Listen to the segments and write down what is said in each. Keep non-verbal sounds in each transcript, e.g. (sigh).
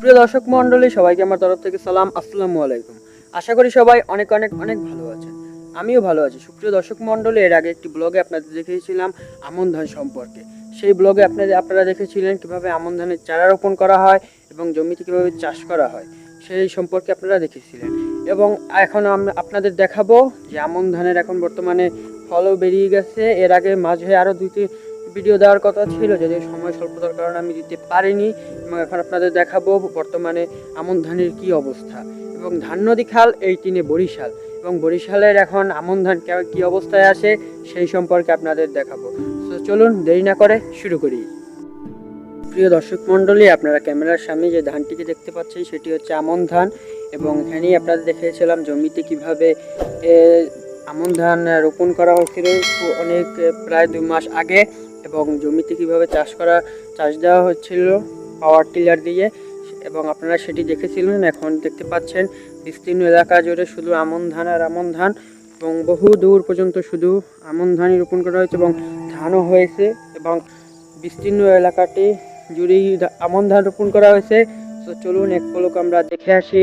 সুপ্রিয় দর্শক মণ্ডলী, সবাইকে আমার তরফ থেকে সালাম, আসসালামু আলাইকুম। আশা করি সবাই অনেক অনেক অনেক ভালো আছেন। আমিও ভালো আছি। সুপ্রিয় দর্শক মণ্ডলী, এর আগে একটি ব্লগে আপনাদের দেখিয়েছিলাম আমন ধান সম্পর্কে। সেই ব্লগে আপনাদের, আপনারা দেখেছিলেন কীভাবে আমন ধানের চারা রোপণ করা হয় এবং জমিতে কীভাবে চাষ করা হয়। সেই সম্পর্কে আপনারা দেখেছিলেন। এবং এখন আমরা আপনাদের দেখাবো যে আমন ধানের এখন বর্তমানে ফলও বেরিয়ে গেছে। এর আগে মাঝে আরও দুইটি ভিডিও দেওয়ার কথা ছিল যদি সময় স্বল্পতার কারণে আমি দিতে পারিনি, এবং এখন আপনাদের দেখাবো বর্তমানে আমন ধানের কি অবস্থা। এবং ধান নদী খাল, এই তিনে বরিশাল। এবং বরিশালের এখন আমন ধান কে- অবস্থায় আছে সেই সম্পর্কে আপনাদের দেখাবো। তো চলুন, দেরি না করে শুরু করি। প্রিয় দর্শক মণ্ডলী, আপনারা ক্যামেরার সামনে যে ধানটিকে দেখতে পাচ্ছেন, সেটি হচ্ছে আমন ধান। এবং এখানেই আপনাদের দেখিয়েছিলাম জমিতে কীভাবে আমন ধান রোপণ করা হয়েছিল অনেক, প্রায় দুই মাস আগে। এবং জমিতে কীভাবে চাষ করা, চাষ দেওয়া হচ্ছিল পাওয়ার টিলার দিয়ে। এবং আপনারা সেটি দেখেছিলেন, এখন দেখতে পাচ্ছেন, বিস্তীর্ণ এলাকা জুড়ে শুধু আমন ধান আর আমন ধান, এবং বহু দূর পর্যন্ত শুধু আমন ধানই রোপণ করা হয়েছে এবং ধানও হয়েছে, এবং বিস্তীর্ণ এলাকাটি জুড়েই আমন ধান রোপণ করা হয়েছে। তো চলুন, এক পলক আমরা দেখে আসি।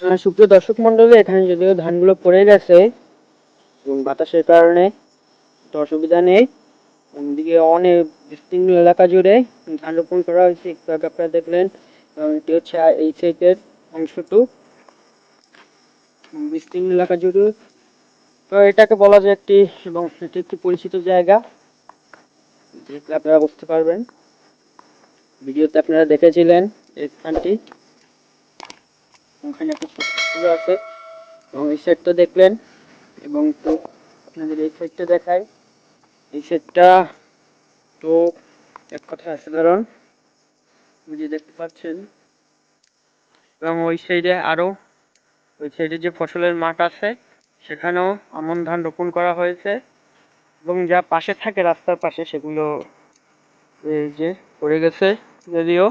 সুপ্রিয় দর্শক মন্ডলী এখানে যদিও ধানগুলো পড়ে গেছে, এবং বাতাসের কারণে তো অসুবিধা নেই দিকে অনেক বিস্তীর্ণ এলাকা জুড়ে ধান রোপণ করা হয়েছে। একটু আগে আপনারা দেখলেন এটি হচ্ছে এই সাইডের অংশটু বিস্তীর্ণ এলাকা জুড়ে। তো এটাকে বলা যায় একটি, এবং এটি একটি পরিচিত জায়গা। আপনারা বুঝতে পারবেন। ভিডিওতে আপনারা দেখেছিলেন এই স্থানটি। ওখানে একটা আছে। এবং এই সাইডটা দেখলেন। এবং তো আপনাদের এই সাইডটা দেখাই। এই সাইডটা তো এক কথা অসাধারণ। বুঝে দেখতে পাচ্ছেন। এবং ওই সাইডে আরও, ওই সাইডে যে ফসলের মাঠ আছে, সেখানেও আমন ধান রোপণ করা হয়েছে। এবং যা পাশে থাকে রাস্তার পাশে সেগুলো এই যে পড়ে গেছে যদিও।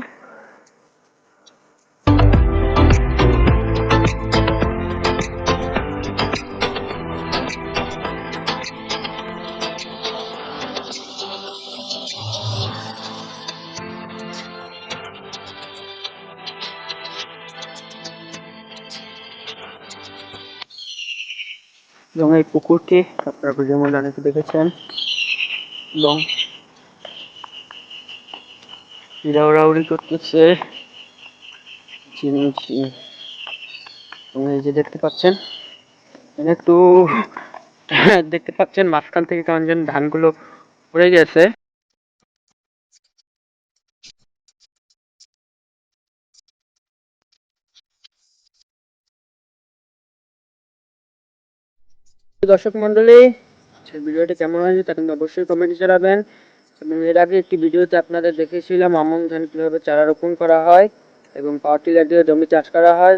এবং এই পুকুরটি, আপনারা বুঝে মধ্যে অনেকে দেখেছেন এবং উড়াউড়ি করতেছে। এই যে দেখতে পাচ্ছেন, এখানে একটু (laughs) দেখতে পাচ্ছেন মাঝখান থেকে কেমন যেন ধানগুলো পড়ে গেছে দর্শক মন্ডলী ভিডিওটি কেমন হয়েছে তা কিন্তু অবশ্যই কমেন্টে জানাবেন। এর আগে একটি ভিডিওতে আপনাদের দেখিয়েছিলাম আমন ধান কীভাবে চারা রোপণ করা হয় এবং পাওয়ার টিলার দিয়ে জমি চাষ করা হয়।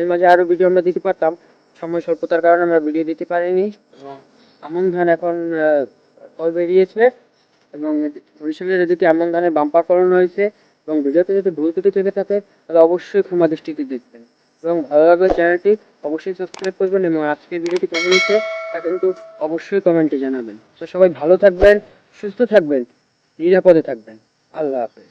এর মাঝে আরও ভিডিও আমরা দিতে পারতাম। সময় স্বল্পতার কারণে আমরা ভিডিও দিতে পারিনি। এবং আমন ধান এখন ফল বেরিয়েছে। এবং বরিশালের এদিকে আমন ধানের বাম্পার ফলন হয়েছে। এবং ভিডিওতে যদি ভুল ত্রুটি থেকে থাকে, তাহলে অবশ্যই ক্ষমা দৃষ্টিতে দেখবেন। এবং ভালো লাগলে চ্যানেলটি অবশ্যই সাবস্ক্রাইব করবেন। এবং আজকের ভিডিওটি কেমন হয়েছে তা কিন্তু অবশ্যই কমেন্টে জানাবেন। তো সবাই ভালো থাকবেন, সুস্থ থাকবেন, নিরাপদে থাকবেন। আল্লাহ হাফেজ।